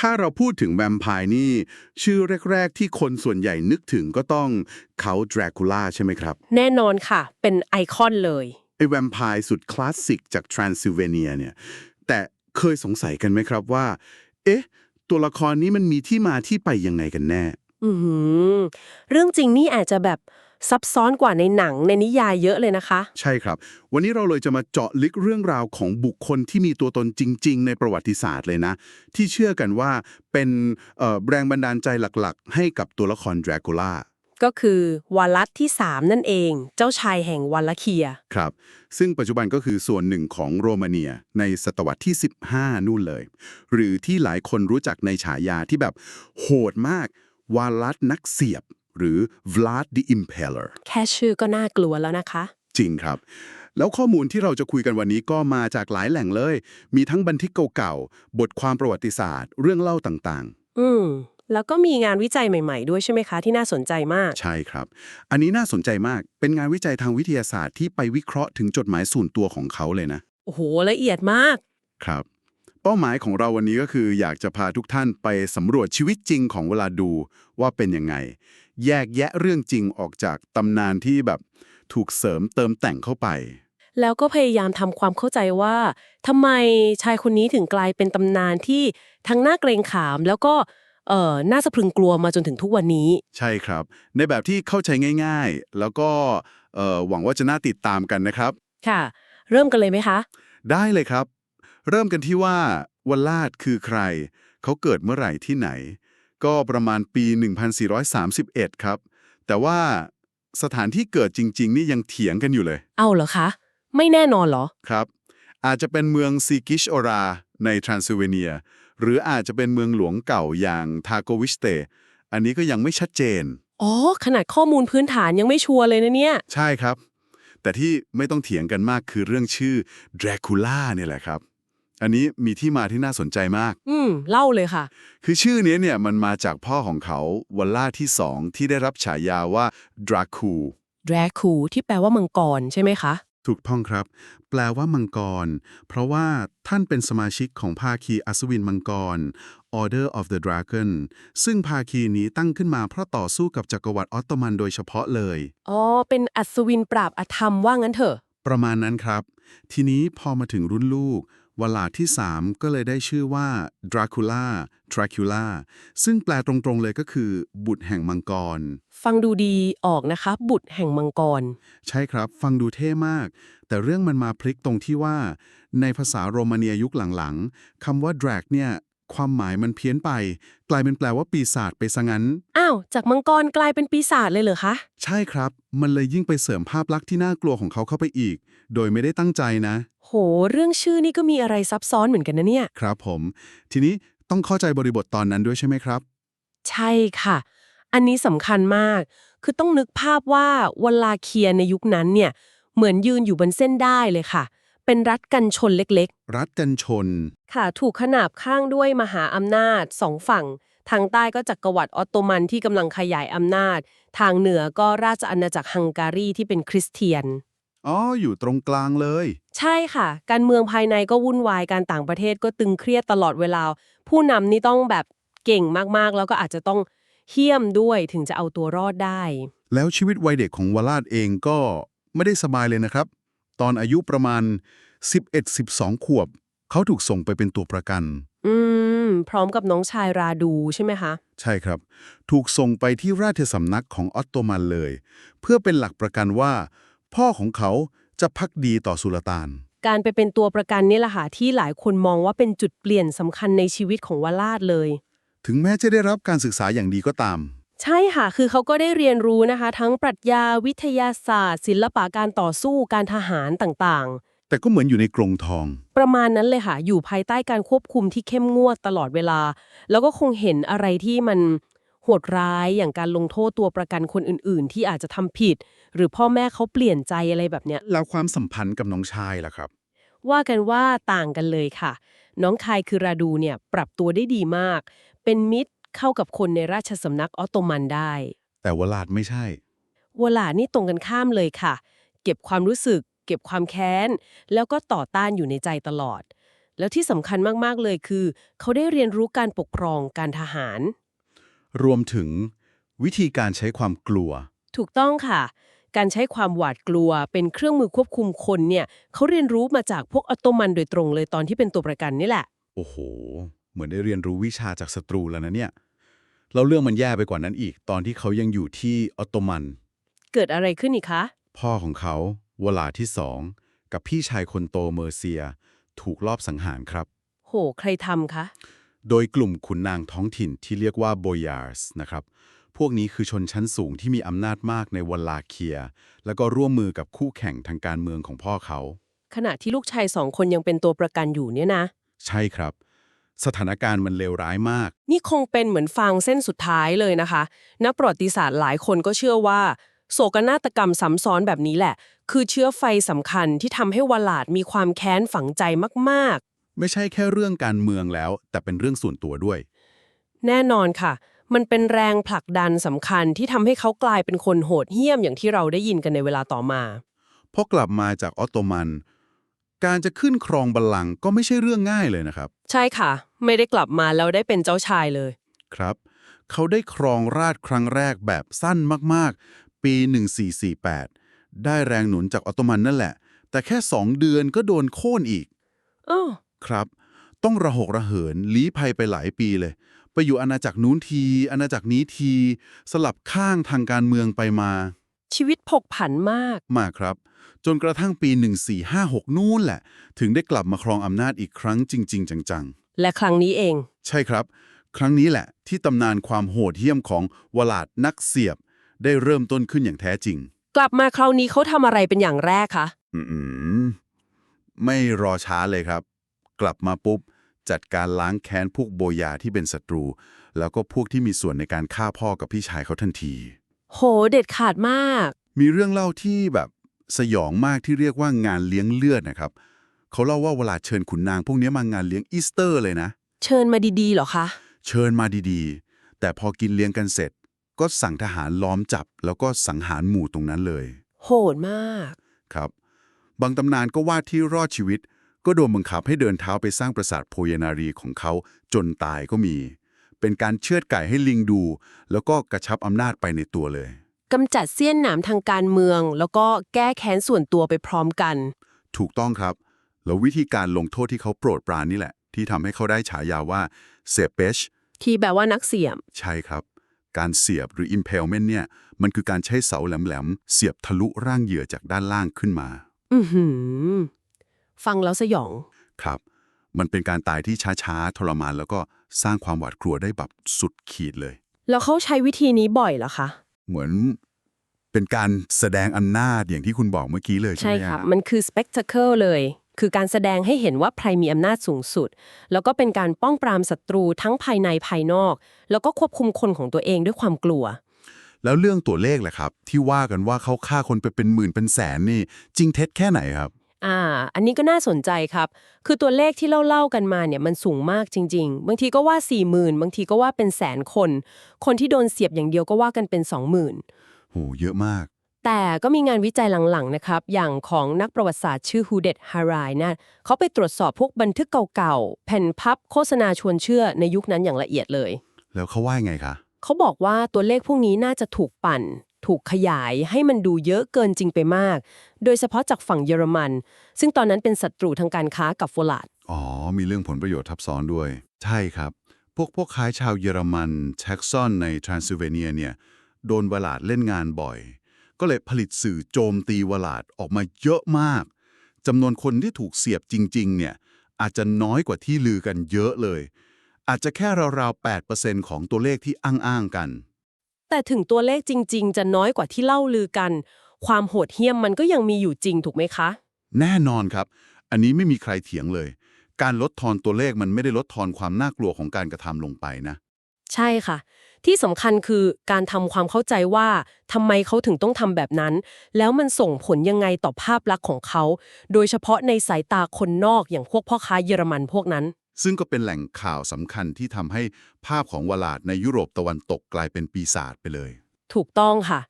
ถ้าเราพูดถึงแวมไพร์นี่ ชื่อแรก ๆ ที่คนส่วนใหญ่นึกถึงก็ต้องเขาดรากูล่าใช่ไหมครับ แน่นอนค่ะ เป็นไอคอนเลยไอแวมไพร์สุดคลาสสิกจากทรานซิลเวเนียเนี่ยแต่เคยสงสัยกันไหมครับว่า เอ๊ะ ตัวละครนี้มันมีที่มาที่ไปยังไงกันแน่ อือหือเรื่องจริงนี่อาจจะแบบ ซับซ้อนกว่าในหนังในนิยายเยอะเลยนะคะ ใช่ครับ วันนี้เราเลยจะมาเจาะลึกเรื่องราวของบุคคลที่มีตัวตนจริง ๆ ในประวัติศาสตร์เลยนะ ที่เชื่อกันว่าเป็นเอ่อแรงบันดาลใจหลักๆ ให้กับตัวละครดรากูล่าก็คือวาลัสที่ 3 นั่นเอง เจ้าชายแห่งวาลเคีย ครับ ซึ่งปัจจุบันก็คือส่วนหนึ่งของโรมาเนียในศตวรรษที่ 15 นู่นเลย หรือที่หลายคนรู้จักในฉายาที่แบบโหดมาก วาลัสนักเสียบ หรือ Vlad the Impaler แค่ชื่อก็น่ากลัวแล้วนะคะ จริงครับ แล้วข้อมูลที่เราจะคุยกันวันนี้ก็มาจากหลายแหล่งเลย มีทั้งบันทึกเก่าๆ บทความประวัติศาสตร์ เรื่องเล่าต่างอืมแล้วก็มีงานวิจัยใหม่ ๆ ด้วยใช่ไหมคะ ที่น่าสนใจมากๆใช่ครับ อันนี้น่าสนใจมาก เป็นงานวิจัยทางวิทยาศาสตร์ที่ไปวิเคราะห์ถึงจดหมายส่วนตัวของเขาเลยนะ โอ้โหละเอียดมาก ครับ เป้าหมายของเราวันนี้ก็คืออยากจะพาทุกท่านไปสำรวจชีวิตจริงของเวลาดูว่าเป็นยังไง แยกแยะเรื่องจริงออกจากตำนานที่แบบถูกเสริมเติมแต่งเข้าไป แล้วก็พยายามทำความเข้าใจว่าทำไมชายคนนี้ถึงกลายเป็นตำนานที่ทั้งน่าเกรงขาม แล้วก็เอ่อน่าสะพรึงกลัวมาจนถึงทุกวันนี้ ใช่ครับ ในแบบที่เข้าใจง่าย ๆ แล้วก็เอ่อหวังว่าจะน่าติดตามกันนะครับ ค่ะ เริ่มกันเลยไหมคะ ได้เลยครับ เริ่มกันที่ว่าวัลลาดคือใคร เขาเกิดเมื่อไหร่ที่ไหน ก็ประมาณปี 1431 ครับ แต่ว่าสถานที่เกิดจริง ๆ นี่ยังเถียงกันอยู่เลย เอาเหรอคะ ไม่แน่นอนเหรอ ครับ อาจจะเป็นเมืองซีกิชโอราในทรานซิลเวเนีย หรืออาจจะเป็นเมืองหลวงเก่าอย่างทาโกวิสเต อันนี้ก็ยังไม่ชัดเจน อ๋อ ขนาดข้อมูลพื้นฐานยังไม่ชัวร์เลยนะเนี่ย ใช่ครับ แต่ที่ไม่ต้องเถียงกันมากคือเรื่องชื่อดราคูล่าเนี่ยแหละครับ อันนี้มีที่มาที่น่าสนใจมาก อืม เล่าเลยค่ะ คือชื่อนี้เนี่ยมันมาจากพ่อของเขาวัลล่าที่สองที่ได้รับฉายาว่าดราคูแดรคูที่แปลว่ามังกรใช่ไหมคะ ถูกต้องครับ แปลว่ามังกร เพราะว่าท่านเป็นสมาชิกของภาคีอัศวินมังกร Order of the Dragon ซึ่งภาคีนี้ตั้งขึ้นมาเพราะต่อสู้กับจักรวรรดิออตโตมันโดยเฉพาะเลย อ๋อ เป็นอัศวินปราบอธรรมว่างั้นเถอะ ประมาณนั้นครับ ทีนี้พอมาถึงรุ่นลูก วลาดที่ 3 ก็เลยได้ชื่อว่า Dracula Dracula ซึ่งแปลตรงๆเลยก็คือ บุตรแห่งมังกร ฟังดูดีออกนะคะ บุตรแห่งมังกร ใช่ครับ ฟังดูเท่มาก แต่เรื่องมันมาพลิกตรงที่ว่า ในภาษาโรมาเนียยุคหลังๆคำว่า drag เนี่ย ความหมายมันเพี้ยนไป กลายเป็นแปลว่าปีศาจไปซะงั้น อ้าว จากมังกรกลายเป็นปีศาจเลยเหรอคะ ใช่ครับ มันเลยยิ่งไปเสริมภาพลักษณ์ที่น่ากลัวของเขาเข้าไปอีก โดยไม่ได้ตั้งใจนะ โห เรื่องชื่อนี่ก็มีอะไรซับซ้อนเหมือนกันนะเนี่ย ครับผม ทีนี้ต้องเข้าใจบริบทตอนนั้นด้วยใช่ไหมครับ ใช่ค่ะ อันนี้สำคัญมาก คือต้องนึกภาพว่าวัลลาเคียในยุคนั้นเนี่ย เหมือนยืนอยู่บนเส้นได้เลยค่ะ เป็นรัฐกันชนเล็กรัฐกันชนๆค่ะ ถูกขนาบข้างด้วยมหาอำนาจสองฝั่ง ทางใต้ก็จักรวรรดิออตโตมันที่กำลังขยายอำนาจ ทางเหนือก็ราชอาณาจักรฮังการีที่เป็นคริสเตียน อ๋อ อยู่ตรงกลางเลย ใช่ค่ะ การเมืองภายในก็วุ่นวาย การต่างประเทศก็ตึงเครียดตลอดเวลา ผู้นำนี่ต้องแบบเก่งมากๆ แล้วก็อาจจะต้องเหี้ยมด้วยถึงจะเอาตัวรอดได้ แล้วชีวิตวัยเด็กของวลาดเองก็ไม่ได้สบายเลยนะครับ ตอนอายุประมาณ 11-12 ขวบ เขาถูกส่งไปเป็นตัวประกัน อืม พร้อมกับน้องชายราดูใช่ไหมคะ ใช่ครับ ถูกส่งไปที่ราชสำนักของออตโตมันเลย เพื่อเป็นหลักประกันว่า พ่อของเขาจะพักดีต่อสุลต่าน การไปเป็นตัวประกันนี่แหละค่ะที่หลายคนมองว่าเป็นจุดเปลี่ยนสำคัญในชีวิตของวลาดเลย ถึงแม้จะได้รับการศึกษาอย่างดีก็ตาม ใช่ค่ะ คือเขาก็ได้เรียนรู้นะคะ ทั้งปรัชญาวิทยาศาสตร์ ศิลปะการต่อสู้การทหารต่างแต่ก็เหมือนอยู่ในกรงทอง ๆ ประมาณนั้นเลยค่ะ อยู่ภายใต้การควบคุมที่เข้มงวดตลอดเวลา แล้วก็คงเห็นอะไรที่มันโหดร้ายอย่างการลงโทษตัวประกันคนอื่น ๆ ที่อาจจะทำผิด หรือพ่อแม่เขาเปลี่ยนใจอะไรแบบเนี้ย แล้วความสัมพันธ์กับน้องชายล่ะครับ ว่ากันว่าต่างกันเลยค่ะ น้องคายคือราดูเนี่ย ปรับตัวได้ดีมาก เป็นมิตร เข้ากับคนในราชสำนักออตโตมันได้ แต่วลาดไม่ใช่ วลานี่ตรงกันข้ามเลยค่ะ เก็บความรู้สึก เก็บความแค้น แล้วก็ต่อต้านอยู่ในใจตลอด แล้วที่สำคัญมาก ๆ เลยคือ เขาได้เรียนรู้การปกครองการทหาร รวมถึงวิธีการใช้ความกลัว ถูกต้องค่ะ การใช้ความหวาดกลัวเป็นเครื่องมือควบคุมคนเนี่ยเขาเรียนรู้มาจากพวกออตโตมันโดยตรงเลยตอนที่เป็นตัวประกันนี่แหละ โอ้โหเห มือนได้เรียนรู้วิชาจากศัตรูแล้วนะเนี่ยเราเรื่องมันแย่ไปกว่านั้นอีก ตอนที่เขายังอยู่ที่ออตโตมัน เกิดอะไรขึ้นอีกคะ พ่อของเขาวลาดที่สอง กับพี่ชายคนโตเมอร์เซีย ถูกลอบสังหารครับ โห ใครทำคะ โดยกลุ่มขุนนางท้องถิ่นที่เรียกว่าโบยาร์สนะครับ พวกนี้คือชนชั้นสูงที่มีอำนาจมากในวลาเคีย แล้วก็ร่วมมือกับคู่แข่งทางการเมืองของพ่อเขา ขณะที่ลูกชายสองคนยังเป็นตัวประกันอยู่เนี่ยนะ ใช่ครับ สถานการณ์มันเลวร้ายมาก นี่คงเป็นเหมือนฟางเส้นสุดท้ายเลยนะคะ นักประวัติศาสตร์หลายคนก็เชื่อว่า โศกนาฏกรรมซ้ำซ้อนแบบนี้แหละ คือเชื้อไฟสำคัญที่ทำให้วลาดมีความแค้นฝังใจมากไม่ใช่แค่เรื่องการเมืองแล้ว แต่เป็นเรื่องส่วนตัวด้วยๆแน่นอนค่ะ มันเป็นแรงผลักดันสำคัญที่ทำให้เขากลายเป็นคนโหดเหี้ยมอย่างที่เราได้ยินกันในเวลาต่อมาพอกลับมาจากออตโตมัน การจะขึ้นครองบัลลังก์ก็ไม่ใช่เรื่องง่ายเลยนะครับ ใช่ค่ะ ไม่ได้กลับมาแล้วได้เป็นเจ้าชายเลย ครับ เขาได้ครองราชย์ครั้งแรกแบบสั้นมากๆ ปี 1448 ได้แรงหนุนจากออตโตมันนั่นแหละ แต่แค่สองเดือนก็โดนโค่นอีกอ้อครับ ต้องระหกระเหินลี้ภัยไปหลายปีเลย ไปอยู่อาณาจักรนู้นที อาณาจักรนี้ที สลับข้างทางการเมืองไปมา ชีวิตผกผันมาก มากครับ จนกระทั่งปี 1456 นู่นแหละ ถึงได้กลับมาครองอำนาจอีกครั้งจริง ๆ จัง และครั้งนี้เองๆใช่ครับ ครั้งนี้แหละ ที่ตำนานความโหดเหี้ยมของวลาดนักเสียบ ได้เริ่มต้นขึ้นอย่างแท้จริง กลับมาคราวนี้เขาทำอะไรเป็นอย่างแรกคะอืมๆไม่รอช้าเลยครับ กลับมาปุ๊บ จัดการล้างแค้นพวกโบยาที่เป็นศัตรู แล้วก็พวกที่มีส่วนในการฆ่าพ่อกับพี่ชายเขาทันที โหเด็ดขาดมาก มีเรื่องเล่าที่แบบสยองมากที่เรียกว่างานเลี้ยงเลือดนะครับ เขาเล่าว่าเวลาเชิญขุนนางพวกนี้มางานเลี้ยงอีสเตอร์เลยนะ เชิญมาดีๆเหรอคะ เชิญมาดีๆ แต่พอกินเลี้ยงกันเสร็จ ก็สั่งทหารล้อมจับ แล้วก็สังหารหมู่ตรงนั้นเลย โหดมากครับ บางตำนานก็ว่าที่รอดชีวิต ก็โดนบังคับให้เดินเท้าไปสร้างปราสาทโพยนารีของเขาจนตายก็มี เป็นการเชือดไก่ให้ลิงดู แล้วก็กระชับอำนาจไปในตัวเลยกำจัดเสี้ยนหนามทางการเมือง แล้วก็แก้แค้นส่วนตัวไปพร้อมกัน ถูกต้องครับ แล้ววิธีการลงโทษที่เขาโปรดปรานนี่แหละ ที่ทำให้เขาได้ฉายาว่าเซเปชที่แปลว่านักเสี่ยมใช่ครับ การเสียบหรือ impalement เนี่ย มันคือการใช้เสาแหลมๆ เสียบทะลุร่างเหยื่อจากด้านล่างขึ้นมา อือหือ ฟังแล้วสยอง ครับ มันเป็นการตายที่ช้าๆ ทรมานแล้วก็สร้างความหวาดกลัวได้แบบสุดขีดเลย แล้วเขาใช้วิธีนี้บ่อยเหรอคะ เหมือนเป็นการแสดงอำนาจอย่างที่คุณบอกเมื่อกี้เลยใช่ใช่ไหมค่ะฮะมันคือ spectacle เลย คือการแสดงให้เห็นว่าใครมีอำนาจสูงสุด แล้วก็เป็นการป้องปรามศัตรูทั้งภายในภายนอก แล้วก็ควบคุมคนของตัวเองด้วยความกลัว แล้วเรื่องตัวเลขแหละครับ ที่ว่ากันว่าเขาฆ่าคนไปเป็นหมื่นเป็นแสนนี่ จริงเท็จแค่ไหนครับ อ่า อันนี้ก็น่าสนใจครับ คือตัวเลขที่เล่าๆกันมาเนี่ยมันสูงมากจริง ๆ บางทีก็ว่า4 0,000บางทีก็ว่าเป็นแสนคน คนที่โดนเสียบอย่างเดียวก็ว่ากันเป็น 20,000โหเยอะมาก แต่ก็มีงานวิจัยหลังๆนะครับ อย่างของนักประวัติศาสตร์ชื่อฮูเดตฮารายนะเขาไปตรวจสอบพวกบันทึกเก่าๆ แผ่นพับโฆษณาชวนเชื่อในยุคนั้นอย่างละเอียดเลย แล้วเขาว่าไงคะ เขาบอกว่าตัวเลขพวกนี้น่าจะถูกปั่น ถูกขยายให้มันดูเยอะเกินจริงไปมาก โดยเฉพาะจากฝั่งเยอรมัน ซึ่งตอนนั้นเป็นศัตรูทางการค้ากับโฟลาดอ๋อ มีเรื่องผลประโยชน์ทับซ้อนด้วย ใช่ครับ พวกพวกค้ายชาวเยอรมันแท็กซอนในทรานซิลเวเนียเนี่ยโดนวลาดเล่นงานบ่อย ก็เลยผลิตสื่อโจมตีวลาดออกมาเยอะมากจำนวนคนที่ถูกเสียบจริง ๆ เนี่ย อาจจะน้อยกว่าที่ลือกันเยอะเลย อาจจะแค่ราวๆ 8%ของตัวเลขที่อ้างๆกัน แต่ถึงตัวเลขจริง ๆ จะน้อยกว่าที่เล่าลือกัน ความโหดเหี้ยมมันก็ยังมีอยู่จริงถูกไหมคะ แน่นอนครับ อันนี้ไม่มีใครเถียงเลย การลดทอนตัวเลขมันไม่ได้ลดทอนความน่ากลัวของการกระทำลงไปนะ ใช่ค่ะ ที่สำคัญคือการทำความเข้าใจว่าทำไมเขาถึงต้องทำแบบนั้น แล้วมันส่งผลยังไงต่อภาพลักษณ์ของเขา โดยเฉพาะในสายตาคนนอกอย่างพวกพ่อค้าเยอรมันพวกนั้น ซึ่งก็เป็นแหล่งข่าวสำคัญที่ทำให้ภาพของวลาดในยุโรปตะวันตกกลายเป็นปีศาจไปเลย ถูกต้องค่ะ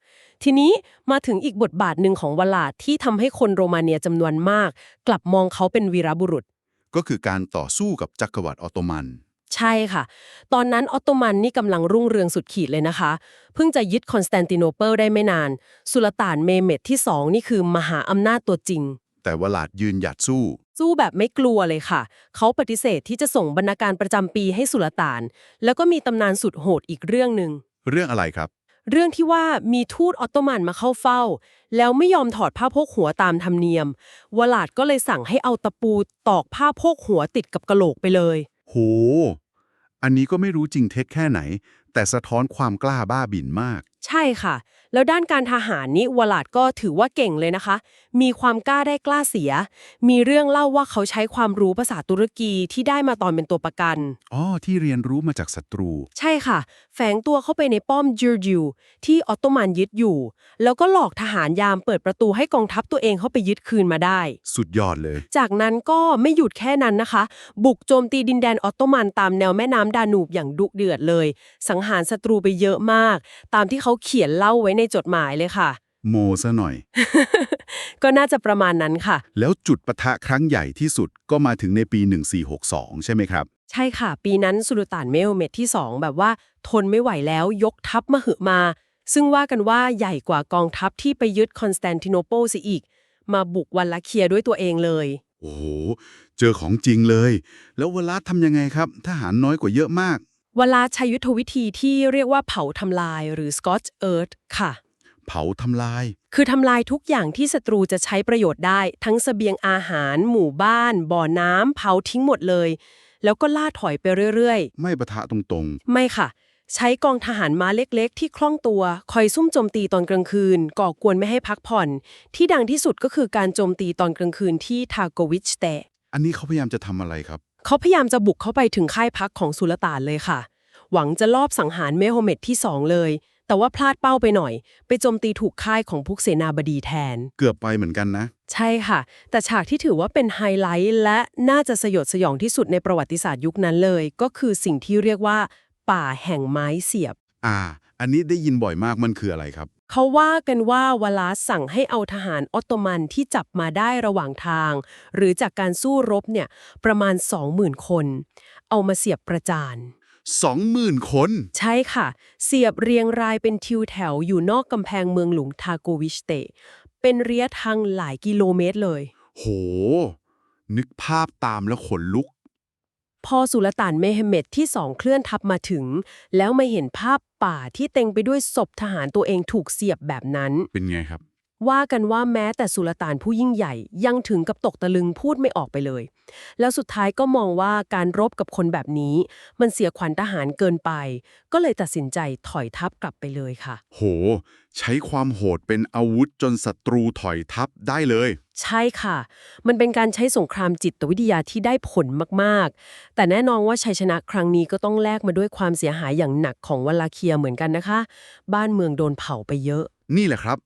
ทีนี้มาถึงอีกบทบาทหนึ่งของวลาดที่ทำให้คนโรมาเนียจำนวนมาก กลับมองเขาเป็นวีรบุรุษ ก็คือการต่อสู้กับจักรวรรดิออตโตมัน ใช่ค่ะ ตอนนั้นออตโตมันนี่กำลังรุ่งเรืองสุดขีดเลยนะคะ เพิ่งจะยึดคอนสแตนติโนเปิลได้ไม่นาน สุลต่านเมเมดที่สองนี่คือมหาอำนาจตัวจริง แต่วลาดยืนหยัดสู้ สู้แบบไม่กลัวเลยค่ะ เขาปฏิเสธที่จะส่งบรรณาการประจำปีให้สุลต่าน แล้วก็มีตำนานสุดโหดอีกเรื่องหนึ่ง เรื่องอะไรครับ เรื่องที่ว่ามีทูตออตโตมันมาเข้าเฝ้า แล้วไม่ยอมถอดผ้าโพกหัวตามธรรมเนียม วลาดก็เลยสั่งให้เอาตะปูตอกผ้าโพกหัวติดกับกะโหลกไปเลย โห อันนี้ก็ไม่รู้จริงเท็จแค่ไหน แต่สะท้อนความกล้าบ้าบิ่นมาก ใช่ค่ะ แล้วด้านการทหารนี้วลาดก็ถือว่าเก่งเลยนะคะ มีความกล้าได้กล้าเสีย มีเรื่องเล่าว่าเขาใช้ความรู้ภาษาตุรกีที่ได้มาตอนเป็นตัวประกัน อ๋อ ที่เรียนรู้มาจากศัตรู ใช่ค่ะ แฝงตัวเข้าไปในป้อมจูร์จิวที่ออตโตมันยึดอยู่ แล้วก็หลอกทหารยามเปิดประตูให้กองทัพตัวเองเข้าไปยึดคืนมาได้ สุดยอดเลย จากนั้นก็ไม่หยุดแค่นั้นนะคะ บุกโจมตีดินแดนออตโตมันตามแนวแม่น้ำดานูบอย่างดุเดือดเลย สังหารศัตรูไปเยอะมาก ตามที่เขาเขียนเล่าไว้ในจดหมายเลยค่ะ โมซะหน่อย ก็น่าจะประมาณนั้นค่ะ แล้วจุดปะทะครั้งใหญ่ที่สุดก็มาถึงในปี 1462 ใช่ไหมครับ ใช่ค่ะ ปีนั้นสุลต่านเมลเมดที่ 2 แบบว่าทนไม่ไหวแล้วยกทัพมาหึมา ซึ่งว่ากันว่าใหญ่กว่ากองทัพที่ไปยึดคอนสแตนติโนโปลซะอีก มาบุกวันละเคียด้วยตัวเองเลย โอ้โห เจอของจริงเลย แล้วเวลาทำยังไงครับ ทหารน้อยกว่าเยอะมากเวลาใช้ยุทธวิธีที่เรียกว่าเผาทำลายหรือ Scotch Earth ค่ะ เผาทำลาย คือทำลายทุกอย่างที่ศัตรูจะใช้ประโยชน์ได้ ทั้งเสบียงอาหาร หมู่บ้าน บ่อน้ำเผาทิ้งหมดเลย แล้วก็ล่าถอยไปเรื่อยไม่ปะทะตรงๆ ไม่ค่ะ ใช้กองทหารม้าเล็กๆ ที่คล่องตัว คอยซุ่มโจมตีตอนกลางคืน ก่อกวนไม่ให้พักผ่อน ที่ดังที่สุดก็คือการโจมตีตอนกลางคืนที่ทาโกวิชเตะๆอันนี้เขาพยายามจะทำอะไรครับ เขาพยายามจะบุกเข้าไปถึงค่ายพักของสุลต่านเลยค่ะ หวังจะลอบสังหารเมโฮเมดที่สองเลย แต่ว่าพลาดเป้าไปหน่อย ไปโจมตีถูกค่ายของพวกเสนาบดีแทน เกือบไปเหมือนกันนะ ใช่ค่ะ แต่ฉากที่ถือว่าเป็นไฮไลท์และน่าจะสยดสยองที่สุดในประวัติศาสตร์ยุคนั้นเลย ก็คือสิ่งที่เรียกว่า ป่าแห่งไม้เสียบ อ่า อันนี้ได้ยินบ่อยมากมันคืออะไรครับ เขาว่ากันว่าวลาสั่งให้เอาทหารออตโตมันที่จับมาได้ระหว่างทาง หรือจากการสู้รบเนี่ยประมาณ 20,000 คน เอามาเสียบประจาน20,000 คน ใช่ค่ะ เสียบเรียงรายเป็นทิวแถวอยู่นอกกำแพงเมืองหลวงทาโกวิชเตะเป็นระยะทางหลายกิโลเมตรเลย โห นึกภาพตามแล้วขนลุก พอสุลต่านเมฮเมดที่สองเคลื่อนทัพมาถึง แล้วมาเห็นภาพป่าที่เต็มไปด้วยศพทหารตัวเองถูกเสียบแบบนั้น เป็นไงครับ ว่ากันว่าแม้แต่สุลต่านผู้ยิ่งใหญ่ยังถึงกับตกตะลึงพูดไม่ออกไปเลย แล้วสุดท้ายก็มองว่าการรบกับคนแบบนี้ มันเสียขวัญทหารเกินไป ก็เลยตัดสินใจถอยทัพกลับไปเลยค่ะ โห ใช้ความโหดเป็นอาวุธจนศัตรูถอยทับได้เลย ใช่ค่ะ มันเป็นการใช้สงครามจิตวิทยาที่ได้ผลมากๆ แต่แน่นอนว่าชัยชนะครั้งนี้ก็ต้องแลกมาด้วยความเสียหายอย่างหนักของวลาเคียเหมือนกันนะคะ บ้านเมืองโดนเผาไปเยอะ นี่แหละครับ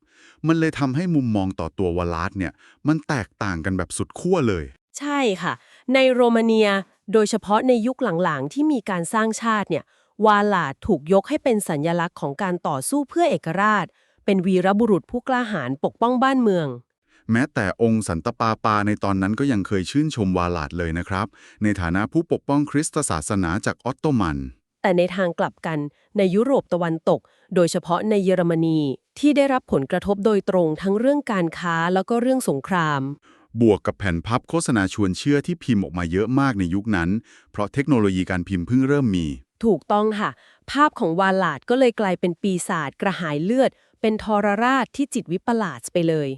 มันเลยทำให้มุมมองต่อตัววลาดเนี่ย มันแตกต่างกันแบบสุดขั้วเลย ใช่ค่ะ ในโรมาเนีย โดยเฉพาะในยุคหลังๆ ที่มีการสร้างชาติเนี่ย วาลาดถูกยกให้เป็นสัญญลักษณ์ของการต่อสู้เพื่อเอกราช เป็นวีรบุรุษผู้กล้าหาญปกป้องบ้านเมืองแม้แต่องค์สันตปาปาในตอนนั้นก็ยังเคยชื่นชมวาลาดเลยนะครับ ในฐานะผู้ปกป้องคริสตศาสนาจากออตโตมัน แต่ในทางกลับกันในยุโรปตะวันตก โดยเฉพาะในเยอรมนีที่ได้รับผลกระทบโดยตรงทั้งเรื่องการค้าแล้วก็เรื่องสงคราม บวกกับแผ่นพับโฆษณาชวนเชื่อที่พิมพ์ออกมาเยอะมากในยุคนั้น เพราะเทคโนโลยีการพิมพ์เพิ่งเริ่มมี ถูกต้องค่ะ ภาพของวาลาดก็เลยกลายเป็นปีศาจกระหายเลือด เป็นทรราชที่จิตวิปลาสไปเลย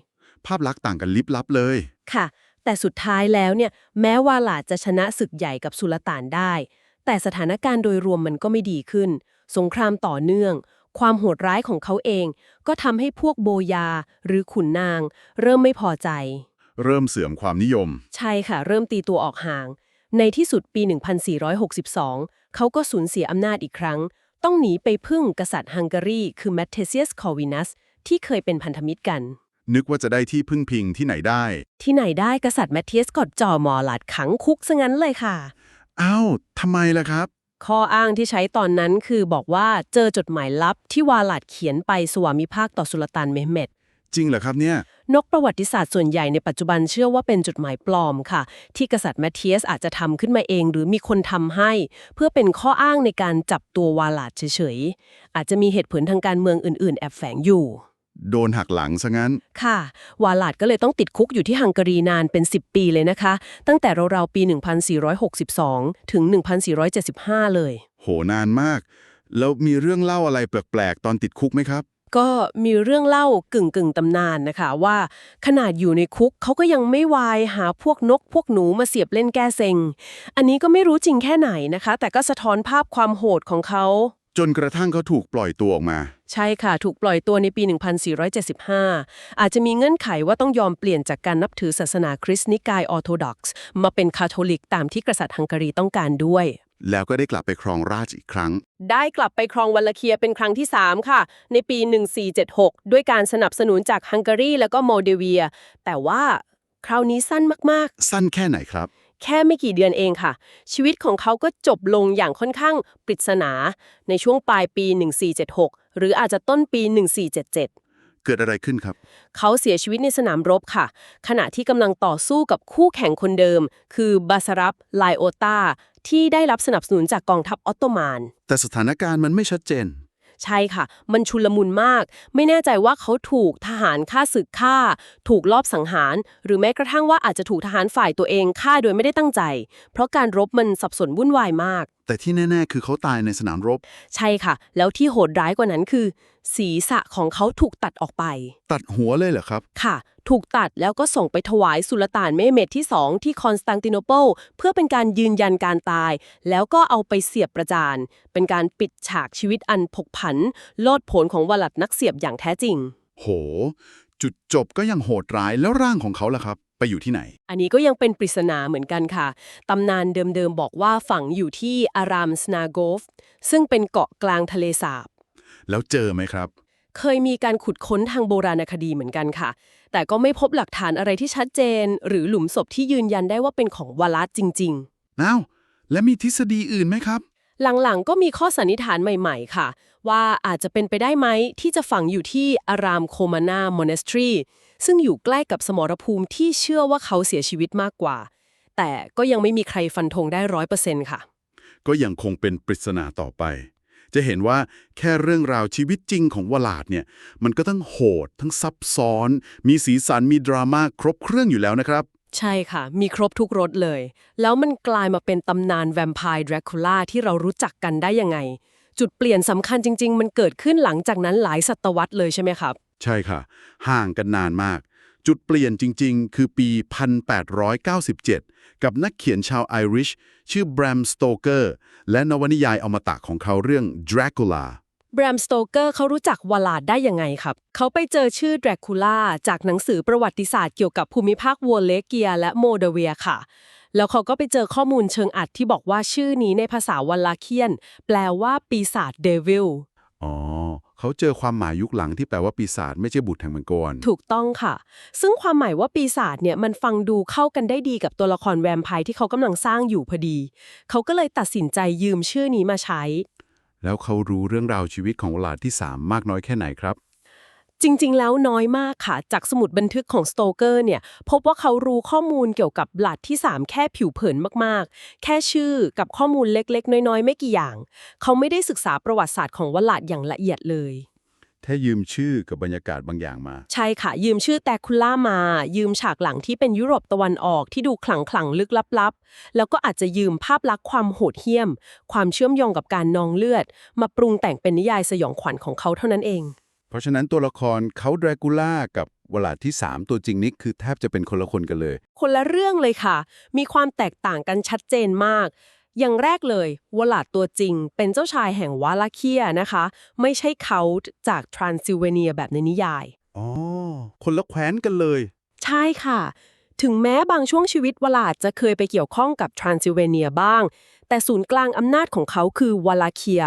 ภาพลักษณ์ต่างกันลิบลับเลยค่ะ แต่สุดท้ายแล้วเนี่ยแม้วาลาดจะชนะศึกใหญ่กับสุลต่านได้ แต่สถานการณ์โดยรวมมันก็ไม่ดีขึ้น สงครามต่อเนื่อง ความโหดร้ายของเขาเอง ก็ทำให้พวกโบยา หรือขุนนาง เริ่มไม่พอใจ เริ่มเสื่อมความนิยม ใช่ค่ะ เริ่มตีตัวออกห่าง ในที่สุดปี 1462 เขาก็สูญเสียอำนาจอีกครั้ง ต้องหนีไปพึ่งกษัตริย์ฮังการี คือแมทเทเซียส คอวินัส ที่เคยเป็นพันธมิตรกัน นึกว่าจะได้ที่พึ่งพิงที่ไหนได้ ที่ไหนได้กษัตริย์แมทเทียสกอดจ่อหมอหลาดขังคุกซะงั้นเลยค่ะ อ้าวทำไมล่ะครับ ข้ออ้างที่ใช้ตอนนั้นคือบอกว่าเจอจดหมายลับที่วาลาดเขียนไปสวามิภักดิ์ต่อสุลต่านเมหเมดจริงเหรอครับเนี่ย นกประวัติศาสตร์ส่วนใหญ่ในปัจจุบันเชื่อว่าเป็นจดหมายปลอมค่ะ ที่กษัตริย์แมทเทียสอาจจะทำขึ้นมาเองหรือมีคนทำให้ เพื่อเป็นข้ออ้างในการจับตัววาลาดเฉยๆ อาจจะมีเหตุผลทางการเมืองอื่นๆ แอบแฝงอยู่ โดนหักหลังซะงั้น ค่ะ วาลาดก็เลยต้องติดคุกอยู่ที่ฮังการีนานเป็น 10 ปีเลยนะคะ ตั้งแต่ราวๆปี 1462 ถึง 1475 เลย โหนานมาก แล้วมีเรื่องเล่าอะไรแปลกๆ ตอนติดคุกไหมครับ ก็มีเรื่องเล่ากึ่งกึ่งๆตำนานนะคะ ว่าขนาดอยู่ในคุกเขาก็ยังไม่วายหาพวกนกพวกหนูมาเสียบเล่นแก้เซ็ง อันนี้ก็ไม่รู้จริงแค่ไหนนะคะ แต่ก็สะท้อนภาพความโหดของเขา จนกระทั่งเขาถูกปล่อยตัวออกมา ใช่ค่ะ ถูกปล่อยตัวในปี 1475 อาจจะมีเงื่อนไขว่าต้องยอมเปลี่ยนจากการนับถือศาสนาคริสต์นิกายออร์โธดอกซ์มาเป็นคาทอลิกตามที่กษัตริย์ฮังการีต้องการด้วย แล้วก็ได้กลับไปครองราชย์อีกครั้ง ได้กลับไปครองวัลลเคียเป็นครั้งที่ 3 ค่ะ ในปี 1476 ด้วยการสนับสนุนจากฮังการีและก็โมลเดเวีย แต่ว่าคราวนี้สั้นมากสั้นแค่ไหนครับๆ แค่ไม่กี่เดือนเองค่ะ ชีวิตของเขาก็จบลงอย่างค่อนข้างปริศนา ในช่วงปลายปี 1476 หรืออาจจะต้นปี 1477เกิดอะไรขึ้นครับ เขาเสียชีวิตในสนามรบค่ะ ขณะที่กำลังต่อสู้กับคู่แข่งคนเดิม คือบาสรับไลโอตาที่ได้รับสนับสนุนจากกองทัพออตโตมัน แต่สถานการณ์มันไม่ชัดเจน ใช่ค่ะ มันชุลมุนมาก ไม่แน่ใจว่าเขาถูกทหารฆ่าศึกฆ่า ถูกลอบสังหาร หรือแม้กระทั่งว่าอาจจะถูกทหารฝ่ายตัวเองฆ่าโดยไม่ได้ตั้งใจ เพราะการรบมันสับสนวุ่นวายมาก แต่ที่แน่ ๆ คือเขาตายในสนามรบ ใช่ค่ะ แล้วที่โหดร้ายกว่านั้นคือ ศีรษะของเขาถูกตัดออกไป ตัดหัวเลยเหรอครับ ค่ะ ถูกตัดแล้วก็ส่งไปถวายสุลต่านเมเหม็ดที่2ที่คอนสแตนติโนเปิลเพื่อเป็นการยืนยันการตาย แล้วก็เอาไปเสียบประจาน เป็นการปิดฉากชีวิตอันผกผัน โลดโผนของวลัดนักเสียบอย่างแท้จริง โห จุดจบก็ยังโหดร้ายแล้วร่างของเขาล่ะครับ ไปอยู่ที่ไหน อันนี้ก็ยังเป็นปริศนาเหมือนกันค่ะ ตำนานเดิมๆบอกว่าฝังอยู่ที่อารามสนาโกฟ ซึ่งเป็นเกาะกลางทะเลสาบ แล้วเจอไหมครับ เคยมีการขุดค้นทางโบราณคดีเหมือนกันค่ะ แต่ก็ไม่พบหลักฐานอะไรที่ชัดเจน หรือหลุมศพที่ยืนยันได้ว่าเป็นของวลัดจริงอ้าวและมีทฤษฎีอื่นไหมครับๆหลังๆ ก็มีข้อสันนิษฐานใหม่ๆ ค่ะ ว่าอาจจะเป็นไปได้ไหมที่จะฝังอยู่ที่อารามโคมานาโมเนสทรี ซึ่งอยู่ใกล้กับสมรภูมิที่เชื่อว่าเขาเสียชีวิตมากกว่า แต่ก็ยังไม่มีใครฟันธงได้ร้อยเปอร์เซ็นต์ค่ะ ก็ยังคงเป็นปริศนาต่อไป จะเห็นว่าแค่เรื่องราวชีวิตจริงของวลาดเนี่ย มันก็ทั้งโหด ทั้งซับซ้อน มีสีสันมีดราม่าครบเครื่องอยู่แล้วนะครับใช่ค่ะ มีครบทุกรสเลย แล้วมันกลายมาเป็นตำนานแวมไพร์ดราคูล่าที่เรารู้จักกันได้ยังไง จุดเปลี่ยนสำคัญจริง ๆ มันเกิดขึ้นหลังจากนั้นหลายศตวรรษเลยใช่ไหมครับ ใช่ค่ะ ห่างกันนานมาก จุดเปลี่ยนจริง ๆ คือปี 1897 กับนักเขียนชาวไอริช ชื่อแบรมสโตเกอร์และนวนิยายอมตะของเขาเรื่อง Dracula แบรมสโตเกอร์เขารู้จักวลาดได้ยังไงครับ เขาไปเจอชื่อแดรคูล่าจากหนังสือประวัติศาสตร์เกี่ยวกับภูมิภาควัวเลเกียและโมเดเวียค่ะ แล้วเขาก็ไปเจอข้อมูลเชิงอัดที่บอกว่าชื่อนี้ในภาษาวลาเคียน แปลว่าปีศาจเดวิล อ๋อ เขาเจอความหมายยุคหลังที่แปลว่าปีศาจไม่ใช่บุตรแห่งมังกร ถูกต้องค่ะ ซึ่งความหมายว่าปีศาจเนี่ยมันฟังดูเข้ากันได้ดีกับตัวละครแวมไพร์ที่เขากำลังสร้างอยู่พอดี เขาก็เลยตัดสินใจยืมชื่อนี้มาใช้ แล้วเขารู้เรื่องราวชีวิตของวลาดที่ 3 มากน้อยแค่ไหนครับ จริง ๆ แล้วน้อยมากค่ะ จากสมุดบันทึกของสโตเกอร์เนี่ย พบว่าเขารู้ข้อมูลเกี่ยวกับบลัดที่ 3 แค่ผิวเผินมากๆ แค่ชื่อกับข้อมูลเล็ก ๆ น้อย ๆ ไม่กี่อย่าง เขาไม่ได้ศึกษาประวัติศาสตร์ของวลัดอย่างละเอียดเลยแค่ยืมชื่อกับบรรยากาศบางอย่างมา ใช่ค่ะ ยืมชื่อแตคุล่ามา ยืมฉากหลังที่เป็นยุโรปตะวันออกที่ดูขลังขลังๆลึกลับๆ แล้วก็อาจจะยืมภาพลักษณ์ความโหดเหี้ยม ความเชื่อมโยงกับการนองเลือด มาปรุงแต่งเป็นนิยายสยองขวัญของเขาเท่านั้นเอง เพราะฉะนั้นตัวละครเขาดรากูล่ากับวลาดที่ 3 ตัวจริงนี่คือแทบจะเป็นคนละคนกันเลย คนละเรื่องเลยค่ะ มีความแตกต่างกันชัดเจนมาก อย่างแรกเลยวลาดตัวจริง เป็นเจ้าชายแห่งวาลาเคียนะคะ ไม่ใช่เขาจากทรานซิลเวเนียแบบในนิยาย อ๋อ คนละแคว้นกันเลย ใช่ค่ะ ถึงแม้บางช่วงชีวิตวลาดจะเคยไปเกี่ยวข้องกับทรานซิลเวเนียบ้าง แต่ศูนย์กลางอำนาจของเขาคือวลาเคีย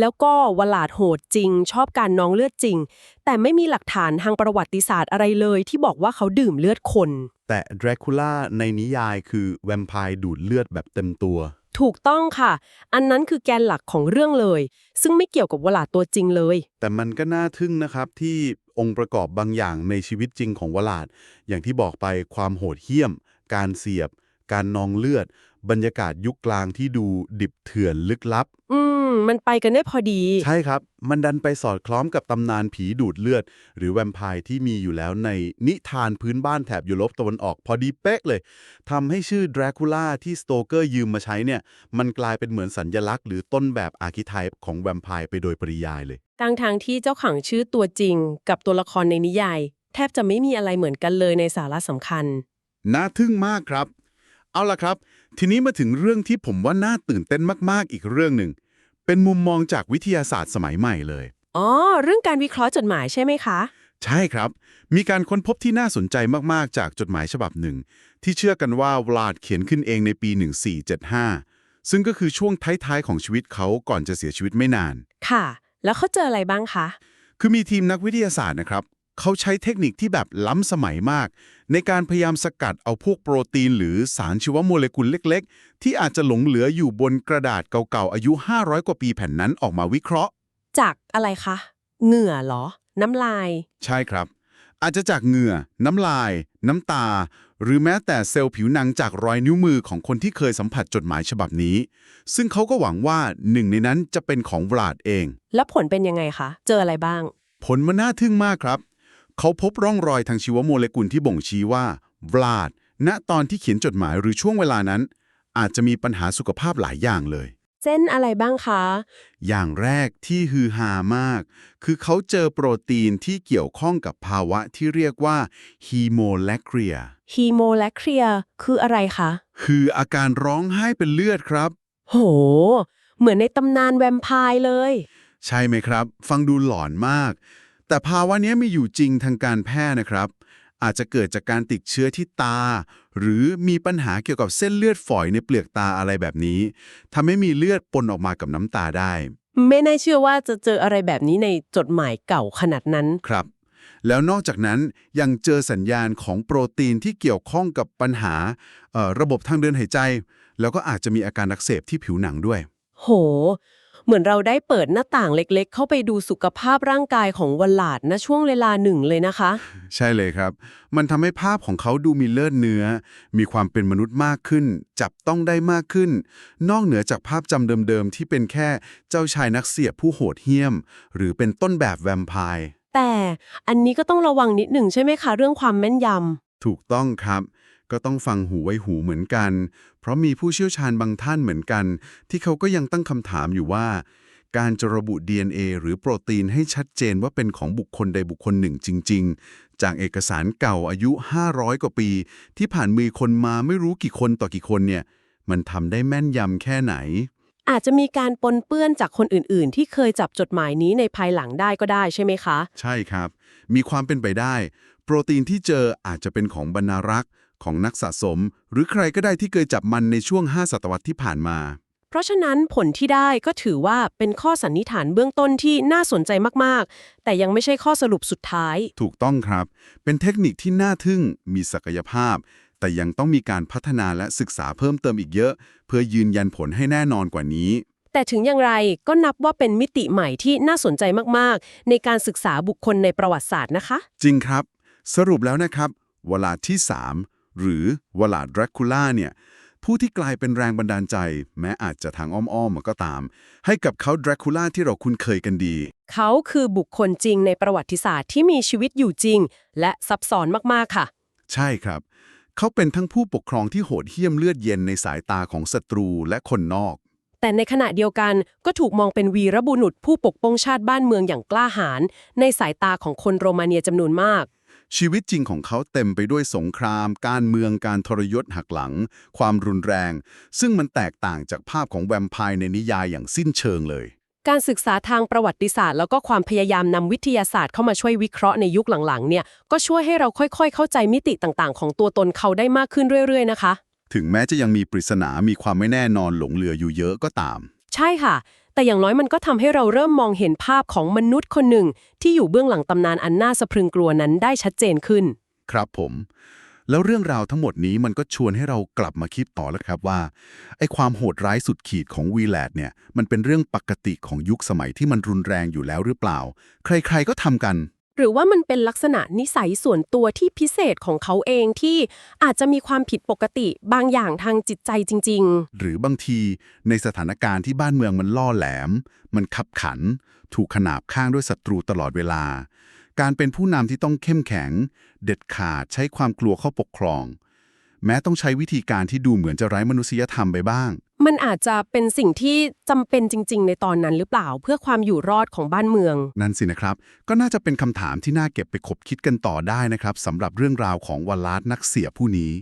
แล้วก็วลาดโหดจริง ชอบการนองเลือดจริง แต่ไม่มีหลักฐานทางประวัติศาสตร์อะไรเลย ที่บอกว่าเขาดื่มเลือดคน แต่ดรากูล่าในนิยายคือแวมไพร์ดูดเลือดแบบเต็มตัว ถูกต้องค่ะ อันนั้นคือแกนหลักของเรื่องเลย ซึ่งไม่เกี่ยวกับวลาดตัวจริงเลย แต่มันก็น่าทึ่งนะครับที่องค์ประกอบบางอย่างในชีวิตจริงของวลาด อย่างที่บอกไปความโหดเหี้ยม การเสียบ การนองเลือด บรรยากาศยุคกลางที่ดูดิบเถื่อนลึกลับ อืม มันไปกันได้พอดี ใช่ครับ มันดันไปสอดคล้องกับตำนานผีดูดเลือด หรือแวมไพร์ที่มีอยู่แล้วในนิทานพื้นบ้านแถบยุโรปตะวันออกพอดีเป๊ะเลยทำให้ชื่อ Dracula ที่สโตเกอร์ยืมมาใช้เนี่ยมันกลายเป็นเหมือนสัญญลักษณ์หรือต้นแบบอาร์คิไทป์ของแวมไพร์ไปโดยปริยายเลยทั้งทางๆที่เจ้าขังชื่อตัวจริง กับตัวละครในนิยาย แทบจะไม่มีอะไรเหมือนกันเลยในสาระสำคัญน่าทึ่งมากครับ เอาล่ะครับ ทีนี้มาถึงเรื่องที่ผมว่าน่าตื่นเต้นมากๆอีกเรื่องหนึ่ง เป็นมุมมองจากวิทยาศาสตร์สมัยใหม่เลย อ๋อ เรื่องการวิเคราะห์จดหมายใช่ไหมคะ ใช่ครับ มีการค้นพบที่น่าสนใจมาก ๆ จากจดหมายฉบับหนึ่ง ที่เชื่อกันว่าวลาดเขียนขึ้นเองในปี 1475 ซึ่งก็คือช่วงท้ายๆของชีวิตเขาก่อนจะเสียชีวิตไม่นาน ค่ะ แล้วเขาเจออะไรบ้างคะ คือมีทีมนักวิทยาศาสตร์นะครับ เขาใช้เทคนิคที่แบบล้ำสมัยมาก ในการพยายามสกัดเอาพวกโปรตีนหรือสารชีวโมเลกุลเล็ก ๆ ที่อาจจะหลงเหลืออยู่บนกระดาษเก่าๆอายุ 500 กว่าปีแผ่นนั้นออกมาวิเคราะห์ จากอะไรคะ เหงื่อเหรอ น้ำลาย ใช่ครับ อาจจะจากเหงื่อ น้ำลาย น้ำตา หรือแม้แต่เซลล์ผิวหนังจากรอยนิ้วมือของคนที่เคยสัมผัสจดหมายฉบับนี้ ซึ่งเขาก็หวังว่าหนึ่งในนั้นจะเป็นของวลาดเอง แล้วผลเป็นยังไงคะ เจออะไรบ้าง ผลมันน่าทึ่งมากครับ เขาพบร่องรอยทางชีวโมเลกุลที่บ่งชี้ว่าวลาด ณ ตอนที่เขียนจดหมายหรือช่วงเวลานั้น อาจจะมีปัญหาสุขภาพหลายอย่างเลยเส้นอะไรบ้างคะ อย่างแรกที่ฮือฮามาก คือเขาเจอโปรตีนที่เกี่ยวข้องกับภาวะที่เรียกว่าฮีโมแลคเรียฮีโมแลคเรียคืออะไรคะ คืออาการร้องไห้เป็นเลือดครับ โห เหมือนในตำนานแวมไพร์เลย ใช่ไหมครับ ฟังดูหลอนมาก แต่ภาวะเนี้ยมีอยู่จริงทางการแพทย์นะครับ อาจจะเกิดจากการติดเชื้อที่ตา หรือมีปัญหาเกี่ยวกับเส้นเลือดฝอยในเปลือกตาอะไรแบบนี้ทำให้มีเลือดปนออกมากับน้ำตาได้ ไม่น่าเชื่อว่าจะเจออะไรแบบนี้ในจดหมายเก่าขนาดนั้นครับ แล้วนอกจากนั้นยังเจอสัญญาณของโปรตีนที่เกี่ยวข้องกับปัญหาเอ่อระบบทางเดินหายใจ แล้วก็อาจจะมีอาการอักเสบที่ผิวหนังด้วย โห เหมือนเราได้เปิดหน้าต่างเล็กๆ เข้าไปดูสุขภาพร่างกายของวลาดณช่วงเวลาหนึ่งเลยนะคะ ใช่เลยครับ มันทำให้ภาพของเขาดูมีเลือดเนื้อ มีความเป็นมนุษย์มากขึ้น จับต้องได้มากขึ้น นอกเหนือจากภาพจำเดิมๆ ที่เป็นแค่เจ้าชายนักเสียบผู้โหดเหี้ยม หรือเป็นต้นแบบแวมไพร์ แต่อันนี้ก็ต้องระวังนิดหนึ่งใช่ไหมคะ เรื่องความแม่นยถูกต้องครับ ก็ต้องฟังหูไว้หูเหมือนกันเพ ราะมีผู้เชี่ยวชาญบางท่านเหมือนกัน ที่เขาก็ยังตั้งคำถามอยู่ว่า การจะระบุ DNA หรือโปรตีนให้ชัดเจนว่าเป็นของบุคคลใดบุคคลหนึ่งจริง ๆ จากเอกสารเก่าอายุ 500 กว่าปี ที่ผ่านมือคนมาไม่รู้กี่คนต่อกี่คนเนี่ยมันทำได้แม่นยำแค่ไหนำอาจจะมีการปนเปื้อนจากคนอื่น ๆ ที่เคยจับจดหมายนี้ในภายหลังได้ก็ได้ใช่ไหมคะ ใช่ครับ มีความเป็นไปได้ โปรตีนที่เจออาจจะเป็นของบรรณารักษ์ ของนักสะสม หรือใครก็ได้ที่เคยจับมันในช่วง 5 ศตวรรษที่ผ่านมา เพราะฉะนั้นผลที่ได้ก็ถือว่าเป็นข้อสันนิษฐานเบื้องต้นที่น่าสนใจมากๆ แต่ยังไม่ใช่ข้อสรุปสุดท้าย ถูกต้องครับ เป็นเทคนิคที่น่าทึ่ง มีศักยภาพ แต่ยังต้องมีการพัฒนาและศึกษาเพิ่มเติมอีกเยอะ เพื่อยืนยันผลให้แน่นอนกว่านี้แต่ถึงอย่างไรก็นับว่าเป็นมิติใหม่ที่น่าสนใจมาก ๆ ในการศึกษาบุคคลในประวัติศาสตร์นะคะ จริงครับ สรุปแล้วนะครับวลาดที่ 3 หรือวลาดแดรคูล่าเนี่ยผู้ที่กลายเป็นแรงบันดาลใจ แม้อาจจะทางอ้อมๆมาก็ตาม ให้กับเขาแดรคูล่าที่เราคุ้นเคยกันดี เขาคือบุคคลจริงในประวัติศาสตร์ที่มีชีวิตอยู่จริง และซับซ้อนมากๆค่ะ ใช่ครับ เขาเป็นทั้งผู้ปกครองที่โหดเหี้ยมเลือดเย็นในสายตาของศัตรูและคนนอก แต่ในขณะเดียวกันก็ถูกมองเป็นวีรบุรุษผู้ปกป้องชาติบ้านเมืองอย่างกล้าหาญในสายตาของคนโรมาเนียจำนวนมาก ชีวิตจริงของเขาเต็มไปด้วยสงคราม การเมืองการทรยศหักหลัง ความรุนแรง ซึ่งมันแตกต่างจากภาพของแวมไพร์ในนิยายอย่างสิ้นเชิงเลย การศึกษาทางประวัติศาสตร์ แล้วก็ความพยายามนำวิทยาศาสตร์เข้ามาช่วยวิเคราะห์ในยุคหลังๆเนี่ยก็ช่วยให้เราค่อยๆ เข้าใจมิติต่างๆ ของตัวตนเขาได้มากขึ้นเรื่อย ๆ นะคะ ถึงแม้จะยังมีปริศนา มีความไม่แน่นอนหลงเหลืออยู่เยอะก็ตาม ใช่ค่ะ แต่อย่างน้อยมันก็ทำให้เราเริ่มมองเห็นภาพของมนุษย์คนหนึ่ง ที่อยู่เบื้องหลังตำนานอันน่าสะพรึงกลัวนั้นได้ชัดเจนขึ้น ครับผม แล้วเรื่องราวทั้งหมดนี้มันก็ชวนให้เรากลับมาคิดต่อแล้วครับว่าไอ้ความโหดร้ายสุดขีดของวีแลดเนี่ยมันเป็นเรื่องปกติของยุคสมัยที่มันรุนแรงอยู่แล้วหรือเปล่า ใครๆก็ทำกัน หรือว่ามันเป็นลักษณะนิสัยส่วนตัวที่พิเศษของเขาเองที่อาจจะมีความผิดปกติบางอย่างทางจิตใจจริง ๆ หรือบางทีในสถานการณ์ที่บ้านเมืองมันล่อแหลม มันขับขัน ถูกขนาบข้างด้วยศัตรูตลอดเวลา การเป็นผู้นำที่ต้องเข้มแข็ง เด็ดขาดใช้ความกลัวเข้าปกครอง แม้ต้องใช้วิธีการที่ดูเหมือนจะไร้มนุษยธรรมไปบ้างๆมันอาจจะเป็นสิ่งที่จำเป็นจริง ๆ ในตอนนั้นหรือเปล่าเพื่อความอยู่รอดของบ้านเมือง นั่นสินะครับ ก็น่าจะเป็นคำถามที่น่าเก็บไปคบคิดกันต่อได้นะครับสำหรับเรื่องราวของวลาดนักเสียผู้นี้